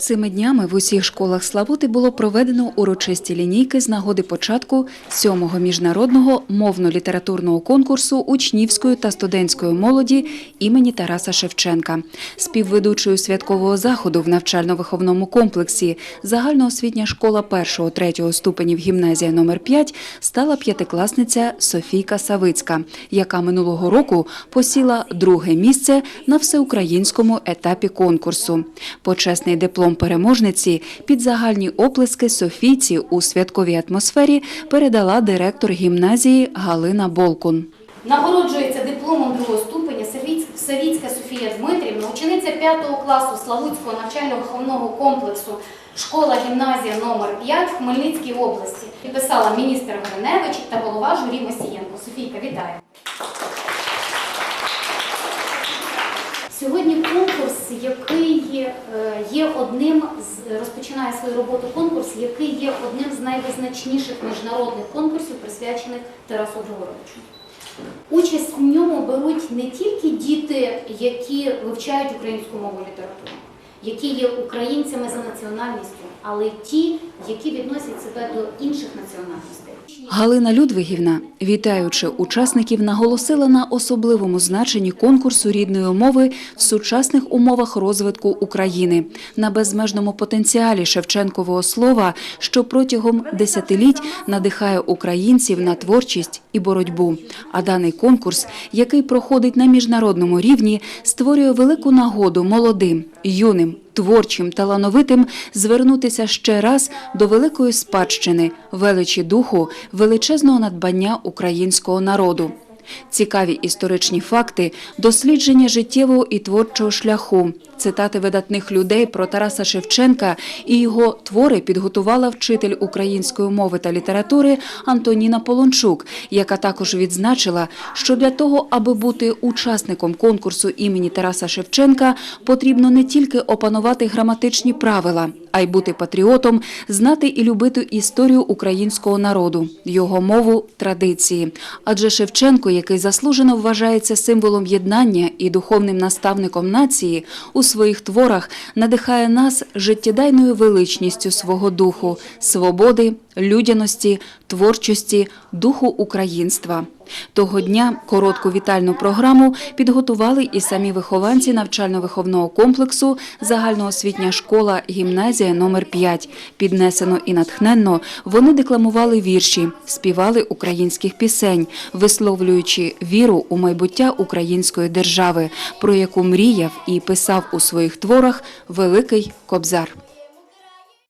Цими днями в усіх школах Славути було проведено урочисті лінійки з нагоди початку сьомого міжнародного мовно-літературного конкурсу учнівської та студентської молоді імені Тараса Шевченка. Співведучою святкового заходу в навчально-виховному комплексі загальноосвітня школа 1-3 ступенів гімназія номер 5 стала п'ятикласниця Софійка Савицька, яка минулого року посіла друге місце на всеукраїнському етапі конкурсу. Почесний диплом переможниці під загальні оплески Софійці у святковій атмосфері передала директор гімназії Галина Болкун. Нагороджується дипломом другого ступеня Савіцька Софія Дмитрівна, учениця 5 класу Славутського навчально-виховного комплексу школа гімназія номер 5 в Хмельницькій області. Підписала міністр Гриневич та голова журі Мосієнко. Софійка, вітаю. Сьогодні який е, є одним з розпочинає свою роботу конкурс, який є одним з найвизначніших міжнародних конкурсів, присвячених Тарасу Григоровичу. Участь в ньому беруть не тільки діти, які вивчають українську мову і літературу, які є українцями за національністю, але й ті, які відносять себе до інших національностей. Галина Людвигівна, вітаючи учасників, наголосила на особливому значенні конкурсу рідної мови в сучасних умовах розвитку України, на безмежному потенціалі Шевченкового слова, що протягом десятиліть надихає українців на творчість і боротьбу. А даний конкурс, який проходить на міжнародному рівні, створює велику нагоду молодим, юним, творчим, талановитим звернутися ще раз до великої спадщини, величі духу, величезного надбання українського народу. Цікаві історичні факти, дослідження життєвого і творчого шляху, цитати видатних людей про Тараса Шевченка і його твори підготувала вчитель української мови та літератури Антоніна Полончук, яка також відзначила, що для того, аби бути учасником конкурсу імені Тараса Шевченка, потрібно не тільки опанувати граматичні правила, а й бути патріотом, знати і любити історію українського народу, його мову, традиції. Адже Шевченко, який заслужено вважається символом єднання і духовним наставником нації, у своїх творах надихає нас життєдайною величністю свого духу, свободи, людяності, творчості, духу українства. Того дня коротку вітальну програму підготували і самі вихованці навчально-виховного комплексу загальноосвітня школа гімназія номер 5 Піднесено і натхненно вони декламували вірші, співали українських пісень, висловлюючи віру у майбуття української держави, про яку мріяв і писав у своїх творах великий Кобзар.